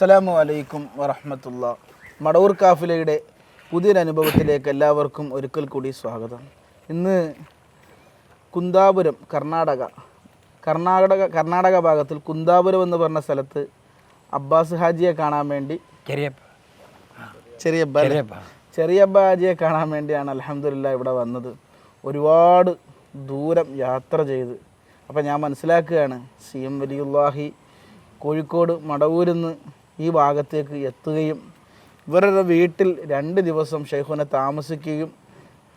അസ്സലാമു അലൈക്കും വറഹമത്തുള്ള മടവൂർ കാഫിലയുടെ പുതിയൊരനുഭവത്തിലേക്ക് എല്ലാവർക്കും ഒരിക്കൽ കൂടി സ്വാഗതം. ഇന്ന് കുന്താപുരം കർണാടക കർണാടക കർണാടക ഭാഗത്തിൽ കുന്താപുരം എന്ന് പറഞ്ഞ സ്ഥലത്ത് അബ്ബാസ് ഹാജിയെ കാണാൻ വേണ്ടി ചെറിയ ചെറിയബ്ബ ഹാജിയെ കാണാൻ വേണ്ടിയാണ് അലഹമില്ല ഇവിടെ വന്നത്. ഒരുപാട് ദൂരം യാത്ര ചെയ്ത്. അപ്പം ഞാൻ മനസ്സിലാക്കുകയാണ് സി എം വലിയുല്ലാഹി കോഴിക്കോട് മടവൂരിൽ നിന്ന് ഈ ഭാഗത്തേക്ക് എത്തുകയും ഇവരുടെ വീട്ടിൽ രണ്ട് ദിവസം ഷെയ്ഖുനെ താമസിക്കുകയും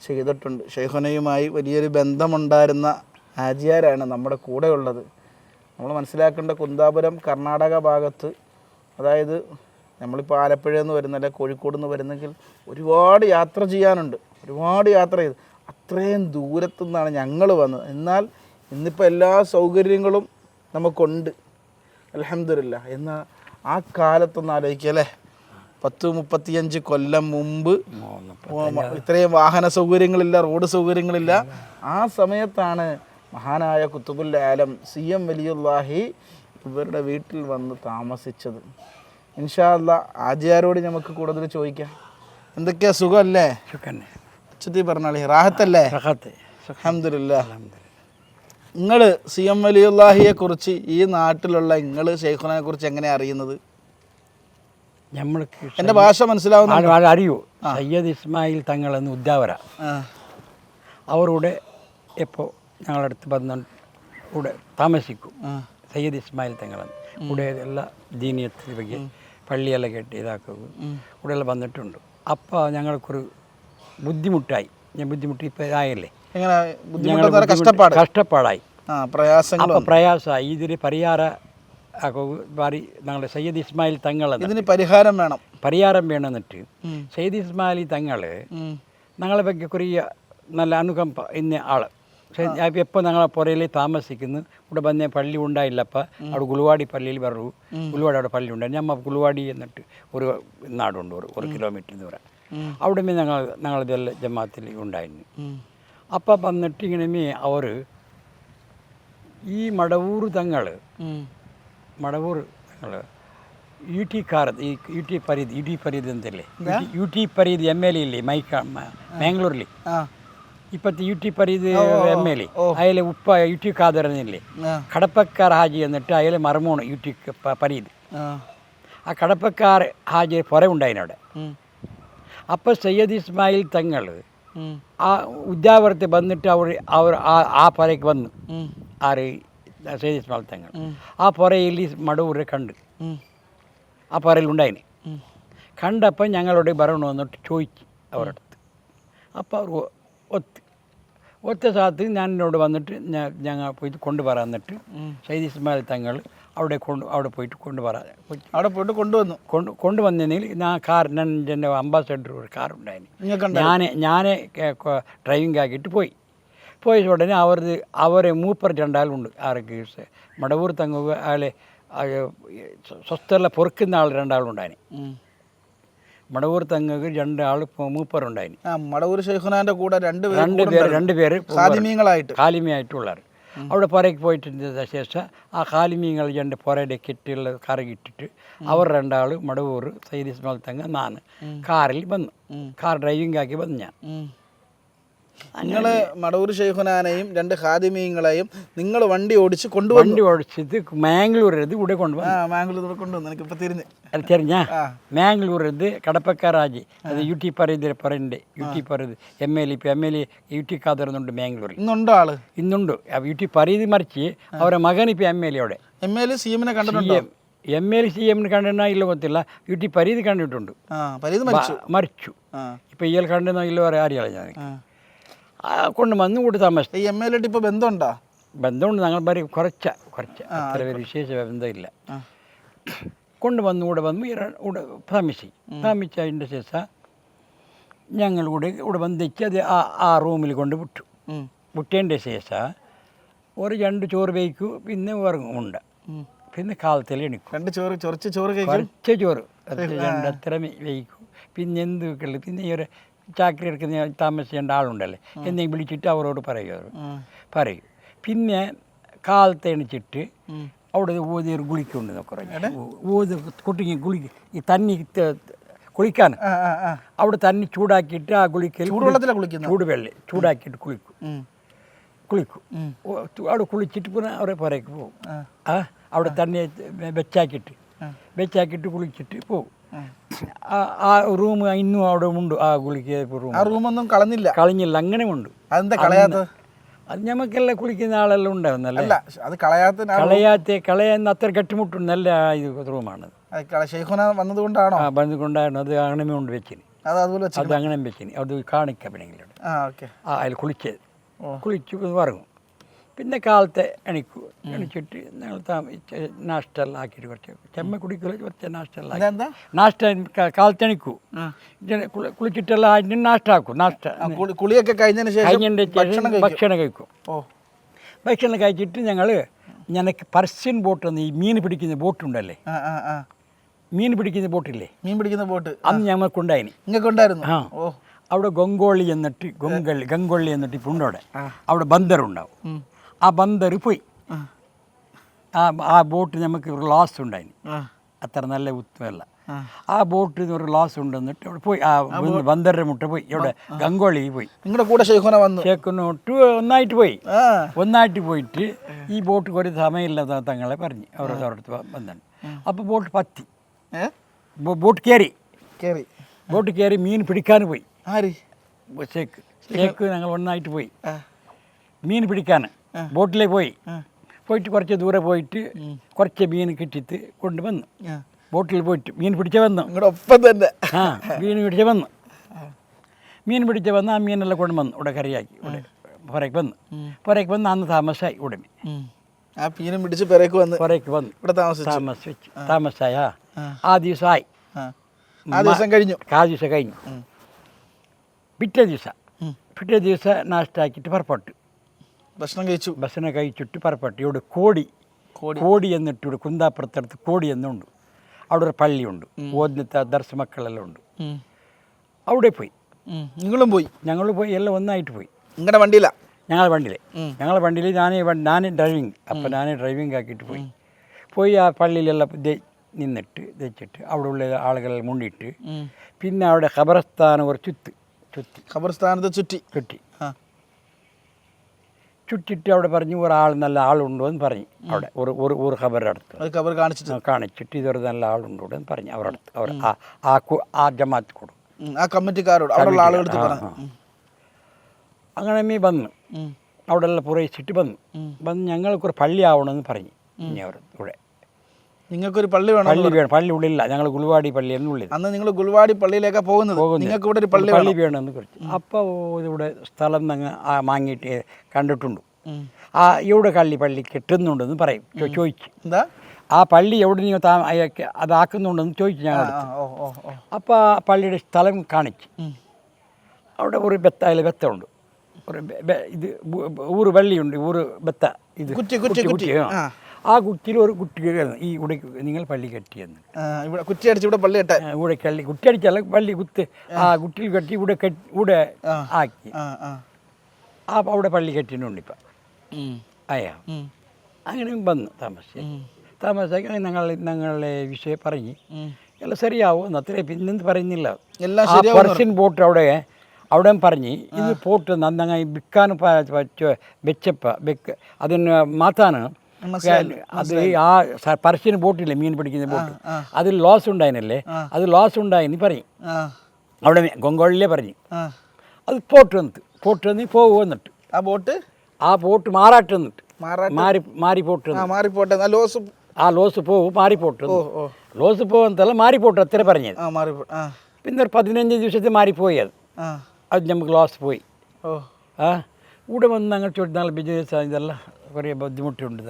ചെയ്തിട്ടുണ്ട്. ഷെയ്ഖുനയുമായി വലിയൊരു ബന്ധമുണ്ടായിരുന്ന ആജിയാരാണ് നമ്മുടെ കൂടെയുള്ളത്. നമ്മൾ മനസ്സിലാക്കേണ്ട കുന്താപുരം കർണാടക ഭാഗത്ത് അതായത് നമ്മളിപ്പോൾ ആലപ്പുഴ എന്ന് വരുന്ന അല്ലെങ്കിൽ കോഴിക്കോട് നിന്ന് വരുന്നെങ്കിൽ ഒരുപാട് യാത്ര ചെയ്യാനുണ്ട്. ഒരുപാട് യാത്ര ചെയ്ത് അത്രയും ദൂരത്തു നിന്നാണ് ഞങ്ങൾ വന്നത്. എന്നാൽ ഇന്നിപ്പോൾ എല്ലാ സൗകര്യങ്ങളും നമുക്കുണ്ട്. അലഹമില്ല എന്നാൽ ആ കാലത്തൊന്ന് ആലോചിക്കുക അല്ലേ? പത്ത് മുപ്പത്തിയഞ്ച് കൊല്ലം മുമ്പ് ഇത്രയും വാഹന സൗകര്യങ്ങളില്ല റോഡ് സൗകര്യങ്ങളില്ല. ആ സമയത്താണ് മഹാനായ കുത്തുബുൽ ആലം സി എം വലിയുല്ലാഹി ഇവരുടെ വീട്ടിൽ വന്ന് താമസിച്ചത്. ഇൻഷാല്ല ആചാരോട് നമുക്ക് കൂടുതൽ ചോദിക്കാം. എന്തൊക്കെയാ സുഖമല്ലേ അച്ഛത്തി പറഞ്ഞാളി റാഹത്തല്ലേ? അഹമ്മദില്ല നിങ്ങൾ സി എം വലിയുല്ലാഹിയെ കുറിച്ച് ഈ നാട്ടിലുള്ള നിങ്ങൾ ഷെയ്ഖുനെ കുറിച്ച് എങ്ങനെയാണ് അറിയുന്നത് നമ്മൾക്ക് എൻ്റെ ഭാഷ മനസ്സിലാവുന്ന ആൾ- ആൾ അറിയൂ സയ്യദ് ഇസ്മായിൽ തങ്ങളെന്ന് ഉദ്യാവര ആ, അവരുടെ എപ്പോൾ ഞങ്ങളടുത്ത് വന്ന് ഇവിടെ താമസിക്കും ആ, സയ്യദ് ഇസ്മായിൽ തങ്ങളെന്ന് ഇവിടെ എല്ലാ ദീനിയത്തിൽ ಬಗ್ಗೆ പള്ളിയെല്ലാം കെട്ടി ഇതാക്കുക ഇവിടെ എല്ലാം വന്നിട്ടുണ്ട് അപ്പോൾ ഞങ്ങൾക്കൊരു ബുദ്ധിമുട്ടായി ഞാൻ ബുദ്ധിമുട്ട് ഇപ്പോൾ ഇതായല്ലേ കഷ്ടപ്പാട്? കഷ്ടപ്പാടായി. പ്രയാസമായി ഇതിന് പരിഹാര ഞങ്ങളുടെ സയ്യദ് ഇസ്മായിൽ തങ്ങൾ ഇതിന് പരിഹാരം വേണം. പരിഹാരം വേണമെന്നിട്ട് സയ്യദ് ഇസ്മായിൽ തങ്ങൾ ഞങ്ങളെ പറ്റി കുറിയ നല്ല അനുകമ്പ ഇന്ന ആൾ. എപ്പോൾ ഞങ്ങളെ പുറയിൽ താമസിക്കുന്നു ഇവിടെ വന്നേ പള്ളി ഉണ്ടായില്ലപ്പ അവിടെ ഗുലുവാടി പള്ളിയിൽ വരൂ. ഗുലുവാടി അവിടെ പള്ളി ഉണ്ടായി ഞമ്മ ഗുലുവാടി എന്നിട്ട് ഒരു നാടുണ്ട് ഒരു ഒരു കിലോമീറ്റർ ദൂരം. അവിടെ ഞങ്ങൾ ഞങ്ങളിതെല്ലാം ജമാത്തിൽ ഉണ്ടായിരുന്നു. അപ്പം വന്നിട്ട് ഇങ്ങനെ അവർ ഈ മടവൂർ തങ്ങൾ മടവൂർ തങ്ങൾ യു ടി കാർ ഈ U T Fareed U T Fareed എന്തല്ലേ? U T Fareed M L A ഇല്ലേ? മൈക്ക മാംഗ്ലൂരിൽ ഇപ്പത്തെ U T Fareed M L A അയാളെ ഉപ്പ യു ടി കാതറിനില്ലേ കടപ്പക്കാർ ഹാജി എന്നിട്ട് അയാളെ മർമോണ് യു ടി പരീദ്. ആ. കടപ്പക്കാർ ഹാജി പുറ ഉണ്ടായിനവിടെ അപ്പോൾ സയ്യദ് ഇസ്മായിൽ തങ്ങൾ ആ ഉദ്യാവരത്തെ വന്നിട്ട് അവർ അവർ ആ ആ പുരയ്ക്ക് വന്നു. സയ്യദ് തങ്ങൾ ആ പുരയിൽ മടവൂരെ കണ്ട്. ആ പുരയിൽ ഉണ്ടായിന്. കണ്ടപ്പോൾ ഞങ്ങളോട് ഭരണം വന്നിട്ട് ചോദിച്ചു അവരുടെ അടുത്ത് അപ്പോൾ അവർ ഒത്ത് ഒത്ത സ്ഥലത്ത് ഞാൻ എന്നോട് വന്നിട്ട് ഞാൻ ഞങ്ങൾ പോയി കൊണ്ടുപോകാൻ എന്നിട്ട് സയ്യിദ് ഇസ്മായിൽ തങ്ങൾ അവിടെ കൊണ്ട് അവിടെ പോയിട്ട് കൊണ്ടുവരാൻ അവിടെ പോയിട്ട് കൊണ്ടുവന്നു. കൊണ്ട് കൊണ്ടുവന്നെങ്കിൽ ഞാൻ കാർ ഞാൻ എന്റെ അംബാസഡർ ഒരു കാർ ഉണ്ടായിരുന്നു ഞാൻ ഞാൻ ഡ്രൈവിംഗ് ആക്കിയിട്ട് പോയി. പോയ ഉടനെ അവർ അവരെ മൂപ്പർ രണ്ടാളുണ്ട് ആർക്ക് മടവൂർ തങ്ങുക അയാളെ സ്വസ്ഥല പൊറുക്കുന്ന ആൾ രണ്ടാളുണ്ടായിന്. മടവൂർ തങ്ങ രണ്ടാൾ മൂപ്പറുണ്ടായിന് ആ മടവൂർ ഷെയ്ഖുനാന്റെ കൂടെ രണ്ട് രണ്ട് പേര് രണ്ട് പേര് കാലിമയായിട്ടുള്ളവർ അവിടെ പുരയ്ക്ക് പോയിട്ട് ശേഷം ആ കാലിമീങ്ങൾ രണ്ട് പുരയുടെ കെട്ടിയുള്ള കറകിട്ടിട്ട് അവർ രണ്ടാൾ മടവൂർ സയ്യിദ് ഇസ്മാൽ തങ്ങ കാറിൽ വന്നു. കാർ ഡ്രൈവിംഗ് ആക്കി വന്നു ഞാൻ. നിങ്ങൾ മടവൂർ ഷെയ്ഖുനാനെയും രണ്ട് ഹാദിമീങ്ങളെയും നിങ്ങൾ വണ്ടി ഓടിച്ച് കൊണ്ടുവന്നു. വണ്ടി ഓടിച്ചിട്ട് മാംഗ്ലൂർ ഇത് കൂടെ കൊണ്ടുവന്നു. ആ മാംഗ്ലൂർ ഇവിടെ കൊണ്ടുവന്നു. എനിക്ക് ഇപ്പം തിരിഞ്ഞ്. തിരിഞ്ഞാ? മാംഗ്ലൂർ ഇത് കടപ്പക്കാരാജി. അത് യു ടി പറയുന്നത് പറയുന്നുണ്ട് യു ടി പറയുന്നത് എം എൽ ഇപ്പം M L A U T കാതറുന്നുണ്ട് മാംഗ്ലൂരിൽ. ഇന്നുണ്ടോ ആൾ? ഇന്നുണ്ട്. യു ടി പറയുന്നത് മറിച്ച് അവരെ മകൻ ഇപ്പം എം എൽ എയുടെ എം എൽ എ സി എമ്മിനെ കണ്ടിട്ടുണ്ടോ? എം എൽ സി എമ്മിന് കണ്ടെന്നോ ഇല്ല ಗೊತ್ತಿಲ್ಲ യു ടി പരീതി കണ്ടിട്ടുണ്ട്. മരിച്ചു. ഇപ്പം ഇയാൾ കണ്ടെന്നോ ഇല്ല അറിയാം ഞാൻ കൊണ്ട് വന്നു കൂടി താമസിച്ചു. ഈ എം എൽ ഇപ്പൊ ബന്ധമുണ്ടോ? ബന്ധമുണ്ട്. ഞങ്ങൾ ഭാര്യ കുറച്ച കുറച്ച. അത്ര ഒരു വിശേഷ ബന്ധമില്ല. കൊണ്ട് വന്നു കൂടെ വന്നു ഇവിടെ താമസിച്ചു. താമസിച്ചതിന്റെ ശേഷം ഞങ്ങൾ കൂടെ ഇവിടെ വന്നിച്ച് അത് ആ ആ റൂമിൽ കൊണ്ട് വിട്ടു. വിട്ടതിന്റെ ശേഷം ഒരു രണ്ട് ചോറ് വയ്ക്കൂ പിന്നെ ഉണ്ട്. പിന്നെ കാലത്തിൽ എണിക്കും. രണ്ട് ചോറ് ചൊറിച്ച് ചോറ് കഴിക്കും. കുറച്ച് ചോറ്. രണ്ട് അത്ര വയ്ക്കും. പിന്നെ എന്ത് വെക്കുള്ളൂ പിന്നെ ഈ ഒരു ചാക്കരി എടുക്കുന്ന താമസിക്കേണ്ട ആളുണ്ടല്ലേ? എന്നെ വിളിച്ചിട്ട് അവരോട് പറയും അവർ പറയും. പിന്നെ കാലത്ത് എണിച്ചിട്ട് ഉം. അവിടെ ഊതി ഒരു ഗുളിക്കുണ്ട് കുറേ ഊത് കുട്ടിക്ക് ഗുളി ഈ തന്നി കുളിക്കാൻ. അവിടെ തന്നി ചൂടാക്കിയിട്ട് ആ ഗുളിക്കൽ ചൂടുവെള്ളത്തിലാണ് കുളിക്കുന്നത്? ചൂടുവെള്ളം ചൂടാക്കിയിട്ട് കുളിക്കും. കുളിക്കും. അവിടെ കുളിച്ചിട്ട് പിന്നെ അവരെ പുറയ്ക്ക് പോകും. ആ. അവിടെ തന്നെ വെച്ചാക്കിയിട്ട്. വെച്ചാക്കിയിട്ട് കുളിച്ചിട്ട് പോകും ആ റൂം ഇന്നും അവിടെ ഉണ്ട്. ആ കുളിക്ക റൂം ആ റൂമൊന്നും കളഞ്ഞില്ല. കളഞ്ഞില്ല അങ്ങനെ ഉണ്ട്. അതെന്താ കളയാത്തത്? അത് ഞമ്മക്കെല്ലാം കുളിക്കുന്ന ആളെല്ലാം ഉണ്ടാവുന്നല്ലേ അല്ല അത് കളയാത്ത കളയാത്ത കളയുന്ന അത്ര കെട്ടുമുട്ടുണ്ട് നല്ല ഇത് റൂമാണ്. വന്നതുകൊണ്ടാണോ? ആ വന്നതുകൊണ്ടായിരുന്നു. അത് അങ്ങനെ കൊണ്ട് വെച്ചിന്. അത് അങ്ങനെ വെച്ചിന്. അത് കാണിക്കാൻ പിന്നെങ്കിലും ആ അതിൽ കുളിച്ചത്. കുളിച്ചു പറങ്ങും പിന്നെ കാലത്തെ എണിക്കു എണിച്ചിട്ട് ഞങ്ങൾ താമസിച്ച് നാഷ്ടെല്ലാം ആക്കിയിട്ട് കുറച്ച് ചെമ്മ കുടിക്കില്ല കുറച്ച് ഇതെന്താ നാഷ്ട കാലത്ത് എണിക്കു. കുളിച്ചിട്ടെല്ലാം ആയിട്ട് നാഷ്ട. ആക്കും നാഷ്ട കുളിയൊക്കെ കഴിഞ്ഞതിന് ശേഷം ഭക്ഷണം കഴിക്കും. ഭക്ഷണം കഴിക്കും. ഓ. ഭക്ഷണം കഴിച്ചിട്ട് ഞങ്ങൾ ഞങ്ങൾക്ക് പർസ്യൻ ബോട്ട് ഈ മീൻ പിടിക്കുന്ന ബോട്ട് ഉണ്ടല്ലേ മീൻ പിടിക്കുന്ന ബോട്ടില്ലേ? മീൻ പിടിക്കുന്ന ബോട്ട്. അന്ന് ഞങ്ങൾക്കുണ്ടായിന്. നിങ്ങൾക്ക് ഉണ്ടായിരുന്നു ആ അവിടെ ഗംഗോളി എന്നിട്ട് ഗൊങ്കള്ളി ഗംഗോളി എന്നിട്ട് ഇപ്പം ഉണ്ടവിടെ അവിടെ അവിടെ ബന്ദറുണ്ടാവും ആ ബന്ദർ പോയി. ആ. ആ ബോട്ട് നമുക്ക് ഒരു ലോസ് ഉണ്ടായി അത്ര നല്ല ഉത്തമല്ല ആ. ബോട്ടിൽ ഒരു ലോസ് ഉണ്ടെന്നിട്ട് അവിടെ പോയി. ആ ബന്ദറിന്റെ മുട്ട പോയി. ഇവിടെ ഗംഗോളി പോയി. നിങ്ങളുടെ കൂടെ ഷെയ്ഖുന വന്നു. ചേക്കുന്നോട്ട് ഒന്നായിട്ട് പോയി. ഒന്നായിട്ട് പോയിട്ട് ഈ ബോട്ട് ഒരു സമയമില്ലാത്ത തങ്ങളെ പറഞ്ഞു. അവരുടെ അവരുടെ ബന്ധം അപ്പോൾ ബോട്ട് പത്തി. ബോട്ട് കയറി കേറി. ബോട്ട് കയറി മീൻ പിടിക്കാൻ പോയി. ആര്? ഷേക്ക് ഷേക്ക് ഞങ്ങൾ ഒന്നായിട്ട് പോയി. മീൻ പിടിക്കാൻ. ബോട്ടിലേ പോയി. പോയിട്ട് കുറച്ച് ദൂരെ പോയിട്ട് കുറച്ച് മീൻ കിട്ടിയിട്ട് കൊണ്ടുവന്നു. ബോട്ടിൽ പോയിട്ട് മീൻ പിടിച്ച വന്നു. ഒപ്പം തന്നെ. ആ മീൻ പിടിച്ച വന്നു. മീൻ പിടിച്ച വന്ന് ആ മീനെല്ലാം കൊണ്ടുവന്നു. ഇവിടെ കറിയാക്കി ഇവിടെ പുറയ്ക്ക് വന്നു. പുറയ്ക്ക് വന്ന് അന്ന് താമസമായി ഉടനെ ആ മീനും പിടിച്ച് പെരേക്ക് വന്ന്. പുറയ്ക്ക് വന്നു. ഇവിടെ താമസിച്ചു. താമസിച്ചു. താമസായ. ആ. ദിവസമായി. ആ. ദിവസം കഴിഞ്ഞു. ആ ദിവസം കഴിഞ്ഞു. പിറ്റേ ദിവസം. പിറ്റേ ദിവസം നാഷ്ടാക്കിയിട്ട് പുറപ്പെട്ടു. ഭക്ഷണം കഴിച്ചു. ഭക്ഷണം കഴിച്ചിട്ട് പുറപ്പെട്ടു. ഇവിടെ കോടി കോടി. എന്നിട്ട് ഇവിടെ കുന്താപ്പുറത്തടുത്ത് കോടി എന്നുണ്ട്. അവിടെ ഒരു പള്ളിയുണ്ട്. ഓദ്യത്തെ ദർശ മക്കളെല്ലാം ഉണ്ട്. അവിടെ പോയി. നിങ്ങളും പോയി? ഞങ്ങൾ പോയി. എല്ലാം ഒന്നായിട്ട് പോയി. നിങ്ങളുടെ വണ്ടിയില? ഞങ്ങൾ വണ്ടിയിൽ ഞങ്ങൾ വണ്ടിയിൽ ഞാൻ ഞാൻ ഡ്രൈവിങ് അപ്പം ഞാൻ ഡ്രൈവിംഗ് ആക്കിയിട്ട് പോയി. പോയി ആ പള്ളിയിലെല്ലാം നിന്നിട്ട് വെച്ചിട്ട് അവിടെ ഉള്ള ആളുകളെ മുണ്ടിയിട്ട് പിന്നെ അവിടെ ഖബറസ്ഥാനം ഒരു ചുറ്റ്. ചുറ്റി ഖബർസ്ഥാനത്ത് ചുറ്റി. ചുറ്റി. ചുറ്റിട്ട് അവിടെ പറഞ്ഞു ഒരാൾ നല്ല ആളുണ്ടോ എന്ന് പറഞ്ഞു. അവിടെ ഒരു ഒരു ഒരു ഖബറിന്റെ അടുത്ത്. അത് ഖബർ കാണിച്ചിട്ട്. കാണിച്ചിട്ട് ഇതൊരു നല്ല ആളുണ്ടോ എന്ന് പറഞ്ഞു. അവരുടെ അടുത്ത് അവർ ആ ആ ജമാത്ത് കൊടുക്കും. ആ കമ്മിറ്റിക്കാരോട് അവിടെയുള്ള ഉം. അങ്ങനെ മീ വന്നു. അവിടെയുള്ള പുറയിച്ചിട്ട് വന്നു. വന്ന് ഞങ്ങൾക്കൊരു പള്ളി ആവണമെന്ന് പറഞ്ഞു. ഇനി അവർ ഇവിടെ നിങ്ങൾക്കൊരു പള്ളി വേണം പള്ളി വേണം. പള്ളി ഉള്ളില്ല ഞങ്ങൾ ഗുൾവാടി പള്ളി എന്നുള്ളിൽ അന്ന് നിങ്ങൾ ഗുൾവാടി പള്ളിയിലേക്ക് പോകുന്നത്. നിങ്ങൾക്ക് ഇവിടെ ഒരു പള്ളി പള്ളി വേണമെന്ന് കുറിച്ച് അപ്പോൾ ഇവിടെ സ്ഥലം ഞങ്ങൾ വാങ്ങിയിട്ട് കണ്ടിട്ടുണ്ട്. ആ ഇവിടെ കള്ളി പള്ളി കിട്ടുന്നുണ്ടെന്ന് പറയും. ചോദിച്ചു. എന്താ? ആ പള്ളി എവിടെ നിങ്ങൾ താ അതാക്കുന്നുണ്ടെന്ന് ചോദിച്ചു ഓ അപ്പോൾ ആ പള്ളിയുടെ സ്ഥലം കാണിച്ചു. അവിടെ ഒരു ബെത്ത അതിൽ ബെത്തമുണ്ട്. ഒരു ഇത് ഊറ് വെള്ളിയുണ്ട് ഊറ് ബെത്ത. ഇത് കുറ്റി, കുറ്റി, കുറ്റി. ആ. കുറ്റിയിൽ ഒരു കുട്ടി കയറുന്നു. ഈ ഇവിടെ നിങ്ങൾ പള്ളി കെട്ടിയെന്ന്. ഇവിടെ കുറ്റി അടിച്ച് ഇവിടെ പള്ളി കെട്ടാ ഇവിടെ കള്ളി കുറ്റി അടിച്ചല്ല പള്ളി കുത്ത് ആ കുറ്റിയിൽ കെട്ടി ഇവിടെ കെട്ടി ഇവിടെ ആക്കി. ആ അവിടെ പള്ളി കെട്ടിയിട്ടുണ്ട് ഇപ്പം. അയ്യാ അങ്ങനെ വന്നു താമസിച്ച്. താമസിച്ചാൽ ഞങ്ങൾ ഞങ്ങളെ വിഷയം പറഞ്ഞ് എല്ലാം ശരിയാവും അത്രേ പിന്നെ പറയുന്നില്ല. എല്ലാം ആ പെർഷ്യൻ ബോട്ട് അവിടെ അവിടെ പറഞ്ഞ് ഇത് പോട്ട് നന്നായി വിൽക്കാൻ വെച്ചപ്പ വെക്ക അതിന് മാത്താന് അത് ആ പർഷ്യൻ ബോട്ടില്ലേ മീൻ പിടിക്കുന്ന ബോട്ട്. അതിൽ ലോസ് ഉണ്ടായിനല്ലേ? അത് ലോസ് ഉണ്ടായെന്ന് പറയും. അവിടെ ഗൊങ്കോളിലേ പറഞ്ഞു. അത് പോട്ട് വന്നിട്ട് പോട്ട് വന്ന് പോകും വന്നിട്ട്. ആ ബോട്ട്? ആ ബോട്ട് മാറാട്ട് വന്നിട്ട്. മാറി മാറി പോട്ട് മാറി പോട്ടെ. ലോസ് ആ ലോസ് പോകും മാറി പോട്ട് ലോസ് പോകുന്നതല്ല മാറി പോട്ട് അത്ര പറഞ്ഞത്. പിന്നെ ഒരു പതിനഞ്ച് ദിവസത്തെ മാറിപ്പോയി അത്. അത് നമുക്ക് ലോസ് പോയി. ഓ. ആ. ഇവിടെ വന്ന് അങ്ങോട്ട് ചോദിച്ചാൽ ബിസിനസ് ഇതെല്ലാം. കുറേ ബുദ്ധിമുട്ടുണ്ട്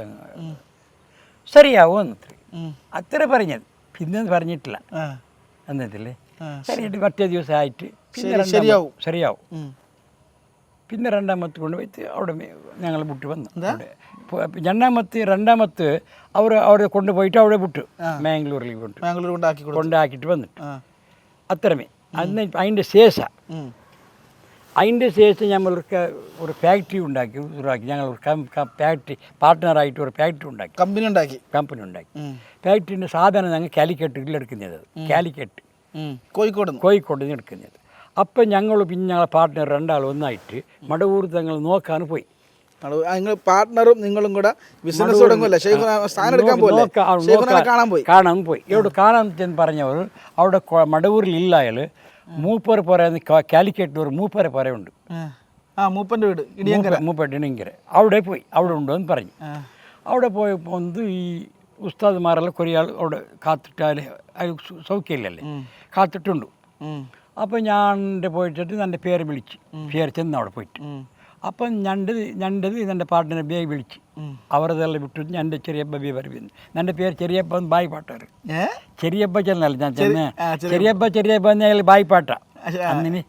ശരിയാവും എന്നത്ര. ഉം. അത്ര പറഞ്ഞത്. പിന്നെ പറഞ്ഞിട്ടില്ല. എന്നതില്ലേ ശരിയായിട്ട് മറ്റേ ദിവസമായിട്ട് പിന്നെ ശരിയാവും. ശരിയാവും. പിന്നെ രണ്ടാമത്ത് കൊണ്ടുപോയിട്ട് അവിടെ ഞങ്ങൾ വിട്ട് വന്നു. രണ്ടാമത്ത് രണ്ടാമത്ത് അവർ അവിടെ കൊണ്ടുപോയിട്ട് അവിടെ വിട്ടു മാംഗ്ലൂരിൽ വിട്ടു മാംഗ്ലൂർ കൊണ്ടാക്കിയിട്ട് വന്നിട്ട്. അത്രമേ. അന്ന് അതിന്റെ ശേഷം. അതിന്റെ ശേഷം ഞങ്ങൾക്ക് ഒരു ഫാക്ടറി ഉണ്ടാക്കി ഉണ്ടാക്കി ഞങ്ങൾ ഒരു ഫാക്ടറി പാർട്ട്ണറായിട്ട് ഒരു ഫാക്ടറി ഉണ്ടാക്കി. കമ്പനി ഉണ്ടാക്കി. കമ്പനി ഉണ്ടാക്കി. ഫാക്ടറിന്റെ സാധനം ഞങ്ങൾ കാലിക്കട്ടിൽ എടുക്കുന്നത്. കാലിക്കറ്റ്. ഉം. കോഴിക്കോട് കോഴിക്കോട് നിന്ന് എടുക്കുന്നത്. അപ്പം ഞങ്ങൾ പിന്നെ ഞങ്ങളെ പാർട്ട്ണർ രണ്ടാൾ ഒന്നായിട്ട് മടവൂർ തങ്ങൾ നോക്കാൻ പോയി. നിങ്ങൾ പാർട്ട്ണറും നിങ്ങളും കൂടെ ബിസിനസ് തുടങ്ങുമല്ലേ. സ്ഥാനം എടുക്കാൻ പോലെ കാണാൻ പോയി. കാണാൻ പോയി. എവിടെ കാണാൻ പറഞ്ഞവർ അവിടെ മടവൂരിൽ ഇല്ലായാൽ മൂപ്പർ പറയുന്ന കാലിക്കറ്റ് ഒരു മൂപ്പര പറയുണ്ട് ആ. മൂപ്പന്റെ വീട് ഇടിയങ്കര. മൂപ്പട്ടിണിങ്കര അവിടെ പോയി അവിടെ ഉണ്ടോ എന്ന് പറഞ്ഞു. അവിടെ പോയപ്പോൾ എന്ത് ഈ ഉസ്താദ്മാരെല്ലാം കുറേ ആൾ അവിടെ കാത്തിട്ടാൽ അത് സൗഖ്യമില്ലല്ലേ? കാത്തിട്ടുണ്ട്. അപ്പം ഞാൻ പോയിട്ടിട്ട് പോയിട്ട് എന്റെ പേര് വിളിച്ച് പേര് ചെന്ന് അവിടെ പോയിട്ട്. അപ്പം ഞണ്ട് ഞണ്ടത് എന്റെ പാട്ടിനെ ബേ വിളിച്ച്. അവരതെല്ലാം വിട്ടു. എന്റെ ചെറിയപ്പ ബേ വരവിന്ന് എന്റെ പേര് ചെറിയപ്പൻ ബായ് പാട്ടാറ് ചെറിയപ്പ ചെന്നല്ല ഞാൻ ചെന്ന്. ചെറിയപ്പ ചെറിയപ്പ എന്നാൽ ബായ് പാട്ട അന്നിന്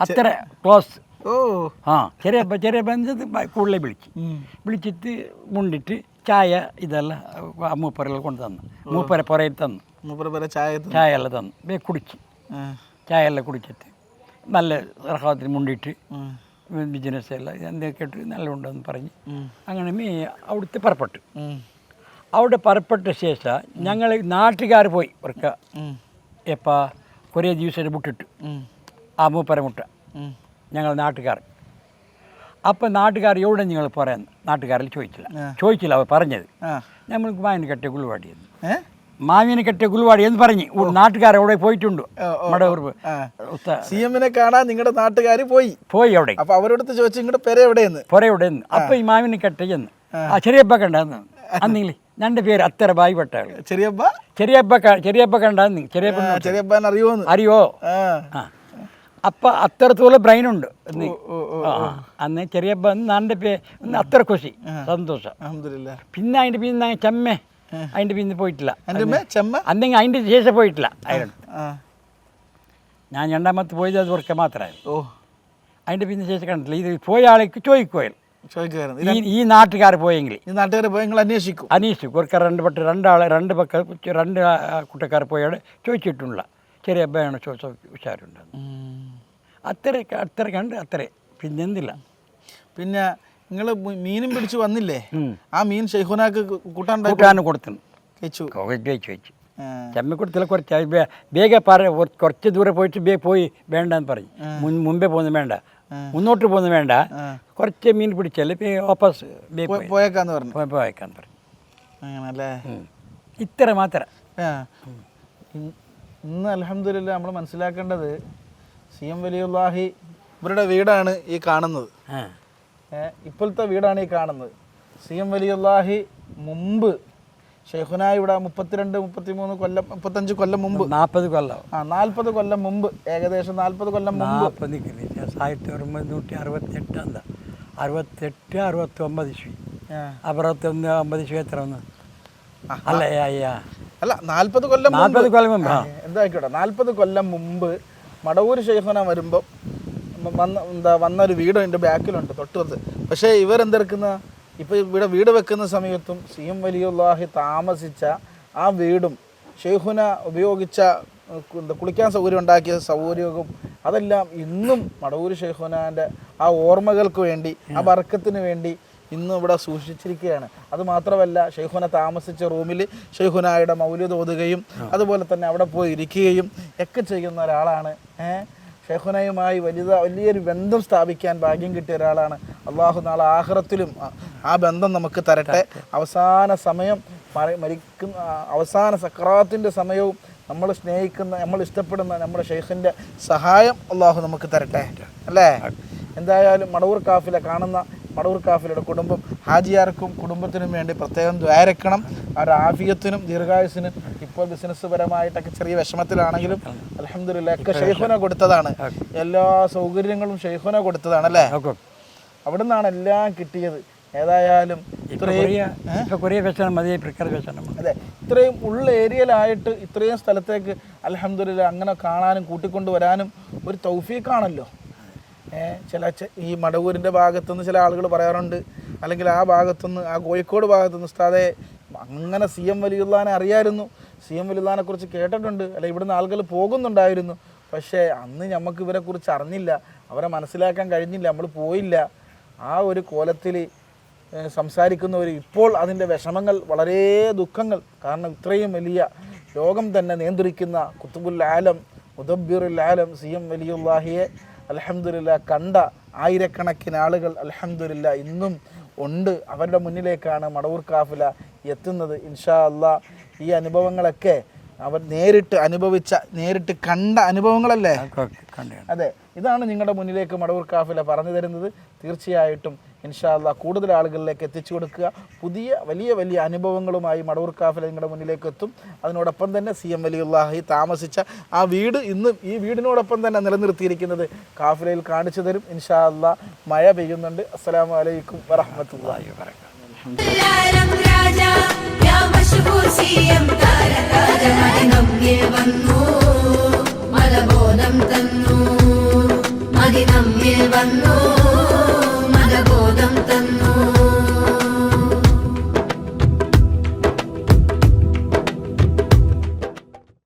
അത്ര ക്ലോസ്. ഓ. ആ ചെറിയപ്പ ചെറിയപ്പ എന്നത് കൂടുതലെ വിളിച്ച്. ഉം. വിളിച്ചിട്ട് മുണ്ടിട്ട് ചായ ഇതെല്ലാം മൂപ്പരെല്ലാം കൊണ്ട് തന്നു മൂപ്പര പുറയിൽ തന്നു. മൂപ്പര പേരെ ചായ. ചായ എല്ലാം തന്നു. ബേ കുടിച്ച്. ചായ എല്ലാം കുടിച്ചിട്ട് നല്ല റഹാത്തിന് മുണ്ടിട്ട്. ബിസിനസ് എല്ലാം എന്തൊക്കെ ഇട്ട് നല്ല ഉണ്ടെന്ന് പറഞ്ഞ് അങ്ങനെ മീ അവിടുത്തെ പുറപ്പെട്ടു. അവിടെ പുറപ്പെട്ട ശേഷം ഞങ്ങൾ നാട്ടുകാർ പോയി ഇവർക്ക്. എപ്പാ? കുറേ ദിവസം വിട്ടിട്ട് ഉം. ആ മൂപ്പര മുട്ട. ഞങ്ങൾ നാട്ടുകാർ അപ്പം നാട്ടുകാർ എവിടെ നിങ്ങൾ പറയാൻ നാട്ടുകാരിൽ ചോദിച്ചില്ല. ചോദിച്ചില്ല അവർ പറഞ്ഞത്. ആ. വായന കെട്ടിയ ഏ? മാവിന് കെട്ടിയ ഗുരുവാടി എന്ന് പറഞ്ഞ്. നാട്ടുകാർ അവിടെ പോയിട്ടുണ്ട്. സി എമ്മിനെ കാണാൻ നിങ്ങളുടെ നാട്ടുകാർ പോയി. പോയി അവിടെ. അപ്പൊ അവരോടത്ത് ചോദിച്ചു നിങ്ങളുടെ പേര് എവിടെയെന്ന്? പുര എവിടെയെന്ന്? അപ്പൊ ഈ മാവിനെ കെട്ടിയെന്ന് ആ. ചെറിയപ്പ കണ്ടെന്ന്. അന്നില്ലേ രണ്ട് പേര് അത്ര ബായി പെട്ടാൾ ചെറിയപ്പ? ചെറിയപ്പ ചെറിയപ്പ കണ്ടെന്ന്. ചെറിയപ്പ ആ, ചെറിയപ്പൻ അറിയുമോന്ന് അറിയോ? അപ്പൊ അത്രത്തോളം ആ. അന്ന് ചെറിയപ്പ പേ അത്ര ഖുഷി. സന്തോഷം. പിന്നെ അതിന്റെ പിന്നെ ചെമ്മേ. അതിന്റെ പിന്നെ പോയിട്ടില്ല. അല്ലെങ്കിൽ അതിന്റെ ശേഷം പോയിട്ടില്ല. അയറൺ ഞാൻ രണ്ടാമത്തെ പോയത് അത് കുറച്ച് മാത്രമായിരുന്നു. ഓ. അതിന്റെ പിന്നെ ശേഷം കണ്ടിട്ടില്ല. ഇത് പോയ ആളേക്ക് ചോദിക്കുവായിരുന്നു. ചോദിക്കുമായിരുന്നു ഈ ഈ നാട്ടുകാർ പോയെങ്കിൽ. ഈ നാട്ടുകാർ പോയെങ്കിൽ അന്വേഷിക്കും. അന്വേഷിക്കും കുറക്ക രണ്ട് പട്ട് രണ്ടാളെ രണ്ട് പക്ക രണ്ട് കുട്ടക്കാർ പോയാൽ ചോദിച്ചിട്ടുള്ള ചെറിയ അബ്ബയാണ് ചോദിച്ച ഉഷാറുണ്ട് അത്ര അത്ര കണ്ട് അത്ര പിന്നെ എന്തില്ല പിന്നെ നിങ്ങൾ മീനും പിടിച്ച് വന്നില്ലേ? ആ മീൻ ഷെയ്ഖുനാക്ക് കൂട്ടാൻ കൂട്ടാനും കൊടുത്തു. കഴിച്ചു. ചമ്മിക്കുടത്തിൽ കുറച്ച് ബേഗ പറ കുറച്ച് ദൂരെ പോയിട്ട് ബേ പോയി വേണ്ടെന്ന് പറഞ്ഞു മുൻ മുമ്പേ പോകുന്നത് വേണ്ട. മുന്നോട്ട് പോകുന്നത് വേണ്ട. കുറച്ച് മീൻ പിടിച്ചല്ലേ പോയി. പോയേക്കാന്ന് പറഞ്ഞു. പോയേക്കാന്ന് പറഞ്ഞു. അങ്ങനല്ലേ. ഇത്ര മാത്രം. ഇന്ന് അലഹമില്ല നമ്മൾ മനസ്സിലാക്കേണ്ടത് സി എം വലിയുല്ലാഹി ഇവരുടെ വീടാണ് ഈ കാണുന്നത്. ഇപ്പോഴത്തെ വീടാണ് ഈ കാണുന്നത്. സി എം വലിയുള്ളാഹി മുമ്പ് ഷെഹുനായി ഇവിടെ മുപ്പത്തിരണ്ട് മുപ്പത്തിമൂന്ന് കൊല്ലം മുപ്പത്തഞ്ച് കൊല്ലം മുമ്പ്. നാൽപ്പത് കൊല്ലം. ആ നാൽപ്പത് കൊല്ലം മുമ്പ് ഏകദേശം നാൽപ്പത് കൊല്ലം മുമ്പ്. ആയിരത്തി ഒരുന്നൂറ്റി അറുപത്തെട്ട് എന്താ? അറുപത്തെട്ട് അറുപത്തൊമ്പത് ആ. അറുപത്തൊന്ന് അമ്പത് ശ്രീ എത്ര ഒന്ന് അല്ല അയ്യാ? അല്ല നാൽപ്പത് കൊല്ലം നാൽപ്പത് കൊല്ലം മുമ്പ് എന്തായിക്കോട്ടെ നാൽപ്പത് കൊല്ലം മുമ്പ് മടവൂർ ഷെയ്ഖുന വരുമ്പോൾ വന്ന എന്താ വന്നൊരു വീട് എന്റെ ബാക്കിലുണ്ട് തൊട്ടുപുറത്ത് പക്ഷേ ഇവരെന്തെടുക്കുന്ന ഇപ്പോൾ ഇവിടെ വീട് വെക്കുന്ന സമയത്തും സി എം വലിയുല്ലാഹി താമസിച്ച ആ വീടും ഷെയ്ഖുന ഉപയോഗിച്ച എന്താ കുളിക്കാൻ സൗകര്യം ഉണ്ടാക്കിയ സൗകര്യവും അതെല്ലാം ഇന്നും മടവൂർ ഷെയ്ഖുനാന്റെ ആ ഓർമ്മകൾക്ക് വേണ്ടി ആ വർക്കത്തിന് വേണ്ടി ഇന്നും ഇവിടെ സൂക്ഷിച്ചിരിക്കുകയാണ്. അത് മാത്രമല്ല ഷെയ്ഖുന താമസിച്ച റൂമിൽ ഷെയ്ഖുനായുടെ മൗല്യം തോതുകയും അതുപോലെ തന്നെ അവിടെ പോയി ഇരിക്കുകയും ഒക്കെ ചെയ്യുന്ന ഒരാളാണ് ഏഹ് ഷെയ്ഖുനയുമായി വലിയ വലിയൊരു ബന്ധം സ്ഥാപിക്കാൻ ഭാഗ്യം കിട്ടിയ ഒരാളാണ് അള്ളാഹു നാളെ ആഹ്റത്തിലും ആ- ബന്ധം നമുക്ക് തരട്ടെ. അവസാന സമയം മരിക്കുന്ന അവസാന സക്രാത്തിന്റെ സമയവും നമ്മൾ സ്നേഹിക്കുന്ന നമ്മൾ ഇഷ്ടപ്പെടുന്ന നമ്മുടെ ഷെയ്ഖിന്റെ സഹായം അള്ളാഹു നമുക്ക് തരട്ടെ. അല്ലേ? എന്തായാലും മടവൂർ കാഫില കാണുന്ന മടവൂർ കാഫിലയുടെ കുടുംബം ഹാജിയാർക്കും കുടുംബത്തിനും വേണ്ടി പ്രത്യേകം ദ്വാരക്കണം. അവരുടെ ആഫിയത്തിനും ദീർഘായുസിനും ഇപ്പോൾ ബിസിനസ് പരമായിട്ടൊക്കെ ചെറിയ വിഷമത്തിലാണെങ്കിലും അലഹമില്ല ഒക്കെ ഷെയ്ഖുന കൊടുത്തതാണ്. എല്ലാ സൗകര്യങ്ങളും ഷെയ്ഖുന കൊടുത്തതാണ് അല്ലേ? അവിടെ നിന്നാണ് എല്ലാം കിട്ടിയത്. ഏതായാലും അതെ. ഇത്രയും ഉള്ള ഏരിയയിലായിട്ട് ഇത്രയും സ്ഥലത്തേക്ക് അലഹമില്ല അങ്ങനെ കാണാനും കൂട്ടിക്കൊണ്ടു വരാനും ഒരു തൗഫീഖാണല്ലോ. ചില ഈ മടവൂരിന്റെ ഭാഗത്തുനിന്ന് ചില ആളുകൾ പറയാറുണ്ട്. അല്ലെങ്കിൽ ആ ഭാഗത്തുനിന്ന് ആ കോഴിക്കോട് ഭാഗത്തുനിന്ന് ഉസ്താദെ അങ്ങനെ സി എം വലിയുള്ളാനെ അറിയായിരുന്നു. സി എം വലിയുള്ളാനെ കുറിച്ച് കേട്ടിട്ടുണ്ട്. അല്ല ഇവിടുന്ന് ആളുകൾ പോകുന്നുണ്ടായിരുന്നു. പക്ഷേ അന്ന് നമുക്ക് ഇവരെ കുറിച്ച് അറിഞ്ഞില്ല. അവരെ മനസ്സിലാക്കാൻ കഴിഞ്ഞില്ല. നമ്മൾ പോയില്ല. ആ ഒരു കോലത്തിൽ സംസാരിക്കുന്നവർ ഇപ്പോൾ അതിന്റെ വിഷമങ്ങൾ വളരെ ദുഃഖങ്ങൾ. കാരണം ഇത്രയും വലിയ ലോകം തന്നെ നിയന്ത്രിക്കുന്ന കുത്തുബുൽ ആലം ആലം സി എം വലിയുള്ളാഹിയെ അലഹമുല്ല കണ്ട ആയിരക്കണക്കിന് ആളുകൾ അലഹമുല്ല ഇന്നും ഉണ്ട്. അവരുടെ മുന്നിലേക്കാണ് മടവൂർ കാഫില എത്തുന്നത്. ഇൻഷാ അള്ളാ ഈ അനുഭവങ്ങളൊക്കെ അവർ നേരിട്ട് അനുഭവിച്ച നേരിട്ട് കണ്ട അനുഭവങ്ങളല്ലേ? അതെ ഇതാണ് നിങ്ങളുടെ മുന്നിലേക്ക് മടവൂർ കാഫില പറഞ്ഞു തരുന്നത്. തീർച്ചയായിട്ടും ഇൻഷാ ഇൻഷാല്ല കൂടുതൽ ആളുകളിലേക്ക് എത്തിച്ചു കൊടുക്കുക. പുതിയ വലിയ വലിയ അനുഭവങ്ങളുമായി മടവൂർ കാഫില നിങ്ങളുടെ മുന്നിലേക്ക് എത്തും. അതിനോടൊപ്പം തന്നെ സി എം വലിയുള്ളാഹി താമസിച്ച ആ വീട് ഇന്നും ഈ വീടിനോടൊപ്പം തന്നെ നിലനിർത്തിയിരിക്കുന്നത് കാഫിലയിൽ കാണിച്ചു തരും. ഇൻഷാ അല്ല മഴ പെയ്യുന്നുണ്ട്. അസ്സാം വലൈക്കും വറഹമത്തുള്ള ലാലം രാജ യാ മഷ്ഹൂർ സിയം താരരാജ മദിനമ്മിൽ വന്നു. മലബോധം തന്നു. മദിനമ്മിൽ വന്നു.